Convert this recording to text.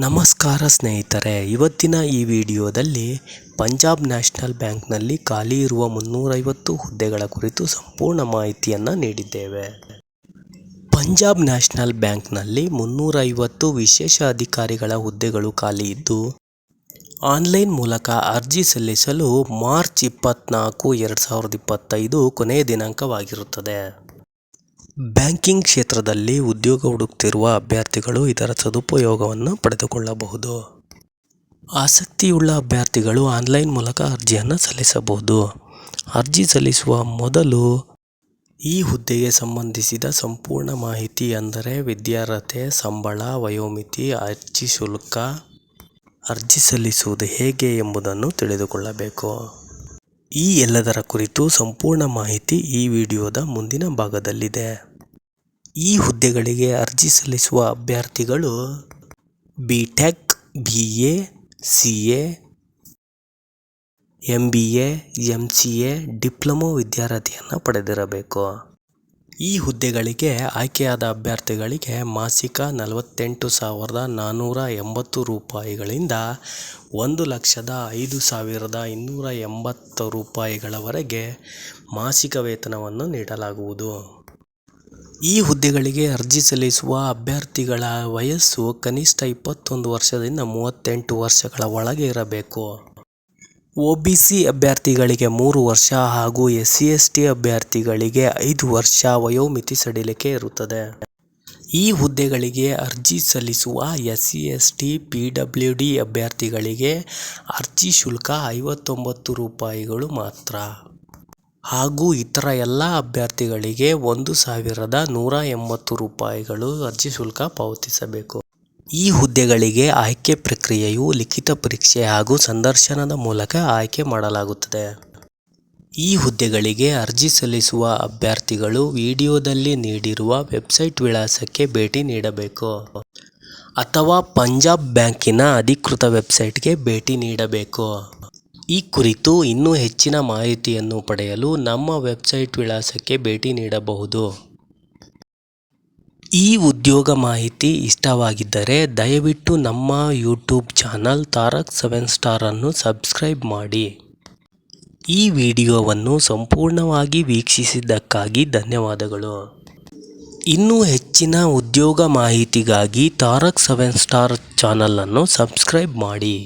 ನಮಸ್ಕಾರ ಸ್ನೇಹಿತರೆ, ಇವತ್ತಿನ ಈ ವಿಡಿಯೋದಲ್ಲಿ ಪಂಜಾಬ್ ನ್ಯಾಷನಲ್ ಬ್ಯಾಂಕ್ನಲ್ಲಿ ಖಾಲಿ ಇರುವ ಮುನ್ನೂರೈವತ್ತು ಹುದ್ದೆಗಳ ಕುರಿತು ಸಂಪೂರ್ಣ ಮಾಹಿತಿಯನ್ನು ನೀಡಿದ್ದೇವೆ. ಪಂಜಾಬ್ ನ್ಯಾಷನಲ್ ಬ್ಯಾಂಕ್ನಲ್ಲಿ ಮುನ್ನೂರೈವತ್ತು ವಿಶೇಷ ಅಧಿಕಾರಿಗಳ ಹುದ್ದೆಗಳು ಖಾಲಿ ಇದ್ದು, ಆನ್ಲೈನ್ ಮೂಲಕ ಅರ್ಜಿ ಸಲ್ಲಿಸಲು ಮಾರ್ಚ್ ಇಪ್ಪತ್ತ್ನಾಲ್ಕು ಎರಡು ಸಾವಿರದ ಇಪ್ಪತ್ತೈದು ಕೊನೆಯ ದಿನಾಂಕವಾಗಿರುತ್ತದೆ. ಬ್ಯಾಂಕಿಂಗ್ ಕ್ಷೇತ್ರದಲ್ಲಿ ಉದ್ಯೋಗ ಹುಡುಕ್ತಿರುವ ಅಭ್ಯರ್ಥಿಗಳು ಇದರ ಸದುಪಯೋಗವನ್ನು ಪಡೆದುಕೊಳ್ಳಬಹುದು. ಆಸಕ್ತಿಯುಳ್ಳ ಅಭ್ಯರ್ಥಿಗಳು ಆನ್ಲೈನ್ ಮೂಲಕ ಅರ್ಜಿಯನ್ನು ಸಲ್ಲಿಸಬಹುದು. ಅರ್ಜಿ ಸಲ್ಲಿಸುವ ಮೊದಲು ಈ ಹುದ್ದೆಗೆ ಸಂಬಂಧಿಸಿದ ಸಂಪೂರ್ಣ ಮಾಹಿತಿ ಅಂದರೆ ವಿದ್ಯಾರ್ಹತೆ, ಸಂಬಳ, ವಯೋಮಿತಿ, ಅರ್ಜಿ ಶುಲ್ಕ, ಅರ್ಜಿ ಸಲ್ಲಿಸುವುದು ಹೇಗೆ ಎಂಬುದನ್ನು ತಿಳಿದುಕೊಳ್ಳಬೇಕು. ಈ ಎಲ್ಲದರ ಕುರಿತು ಸಂಪೂರ್ಣ ಮಾಹಿತಿ ಈ ವಿಡಿಯೋದ ಮುಂದಿನ ಭಾಗದಲ್ಲಿದೆ. ಈ ಹುದ್ದೆಗಳಿಗೆ ಅರ್ಜಿ ಸಲ್ಲಿಸುವ ಅಭ್ಯರ್ಥಿಗಳು B tech B A C A M B A M C A diploma ವಿದ್ಯಾರ್ಥಿಯನ್ನು ಪಡೆದಿರಬೇಕು. ಈ ಹುದ್ದೆಗಳಿಗೆ ಆಯ್ಕೆಯಾದ ಅಭ್ಯರ್ಥಿಗಳಿಗೆ ಮಾಸಿಕ ನಲವತ್ತೆಂಟು ಸಾವಿರದ ನಾನ್ನೂರ ಎಂಬತ್ತು ರೂಪಾಯಿಗಳಿಂದ ಒಂದು ಲಕ್ಷದ ಐದು ಸಾವಿರದ ಇನ್ನೂರ ಎಂಬತ್ತು ರೂಪಾಯಿಗಳವರೆಗೆ ಮಾಸಿಕ ವೇತನವನ್ನು ನೀಡಲಾಗುವುದು. ಈ ಹುದ್ದೆಗಳಿಗೆ ಅರ್ಜಿ ಸಲ್ಲಿಸುವ ಅಭ್ಯರ್ಥಿಗಳ ವಯಸ್ಸು ಕನಿಷ್ಠ ಇಪ್ಪತ್ತೊಂದು ವರ್ಷದಿಂದ ಮೂವತ್ತೆಂಟು ವರ್ಷಗಳ ಒಳಗೆ ಇರಬೇಕು. ಒಬಿಸಿ ಅಭ್ಯರ್ಥಿಗಳಿಗೆ ಮೂರು ವರ್ಷ ಹಾಗೂ ಎಸ್ ಸಿ ಎಸ್ ಟಿ ಅಭ್ಯರ್ಥಿಗಳಿಗೆ ಐದು ವರ್ಷ ವಯೋಮಿತಿ ಸಡಿಲಿಕೆ ಇರುತ್ತದೆ. ಈ ಹುದ್ದೆಗಳಿಗೆ ಅರ್ಜಿ ಸಲ್ಲಿಸುವ S C S T, P W D ಅಭ್ಯರ್ಥಿಗಳಿಗೆ ಅರ್ಜಿ ಶುಲ್ಕ ಐವತ್ತೊಂಬತ್ತು ರೂಪಾಯಿಗಳು ಮಾತ್ರ. ಹಾಗೂ ಇತರ ಎಲ್ಲ ಅಭ್ಯರ್ಥಿಗಳಿಗೆ ಒಂದು ಸಾವಿರದ ನೂರ ಎಂಬತ್ತು ರೂಪಾಯಿಗಳು ಅರ್ಜಿ ಶುಲ್ಕ ಪಾವತಿಸಬೇಕು. ಈ ಹುದ್ದೆಗಳಿಗೆ ಆಯ್ಕೆ ಪ್ರಕ್ರಿಯೆಯು ಲಿಖಿತ ಪರೀಕ್ಷೆ ಹಾಗೂ ಸಂದರ್ಶನದ ಮೂಲಕ ಆಯ್ಕೆ ಮಾಡಲಾಗುತ್ತದೆ. ಈ ಹುದ್ದೆಗಳಿಗೆ ಅರ್ಜಿ ಸಲ್ಲಿಸುವ ಅಭ್ಯರ್ಥಿಗಳು ವಿಡಿಯೋದಲ್ಲಿ ನೀಡಿರುವ ವೆಬ್ಸೈಟ್ ವಿಳಾಸಕ್ಕೆ ಭೇಟಿ ನೀಡಬೇಕು ಅಥವಾ ಪಂಜಾಬ್ ಬ್ಯಾಂಕಿನ ಅಧಿಕೃತ ವೆಬ್ಸೈಟ್ಗೆ ಭೇಟಿ ನೀಡಬೇಕು. ಈ ಕುರಿತು ಇನ್ನೂ ಹೆಚ್ಚಿನ ಮಾಹಿತಿಯನ್ನು ಪಡೆಯಲು ನಮ್ಮ ವೆಬ್ಸೈಟ್ ವಿಳಾಸಕ್ಕೆ ಭೇಟಿ ನೀಡಬಹುದು. ಈ ಉದ್ಯೋಗ ಮಾಹಿತಿ ಇಷ್ಟವಾಗಿದ್ದರೆ ದಯವಿಟ್ಟು ನಮ್ಮ ಯೂಟ್ಯೂಬ್ ಚಾನಲ್ ತಾರಕ್ ಸೆವೆನ್ ಸ್ಟಾರನ್ನು ಸಬ್ಸ್ಕ್ರೈಬ್ ಮಾಡಿ. ಈ ವಿಡಿಯೋವನ್ನು ಸಂಪೂರ್ಣವಾಗಿ ವೀಕ್ಷಿಸಿದ್ದಕ್ಕಾಗಿ ಧನ್ಯವಾದಗಳು. ಇನ್ನೂ ಹೆಚ್ಚಿನ ಉದ್ಯೋಗ ಮಾಹಿತಿಗಾಗಿ ತಾರಕ್ ಸೆವೆನ್ ಸ್ಟಾರ್ ಚಾನಲನ್ನು ಸಬ್ಸ್ಕ್ರೈಬ್ ಮಾಡಿ.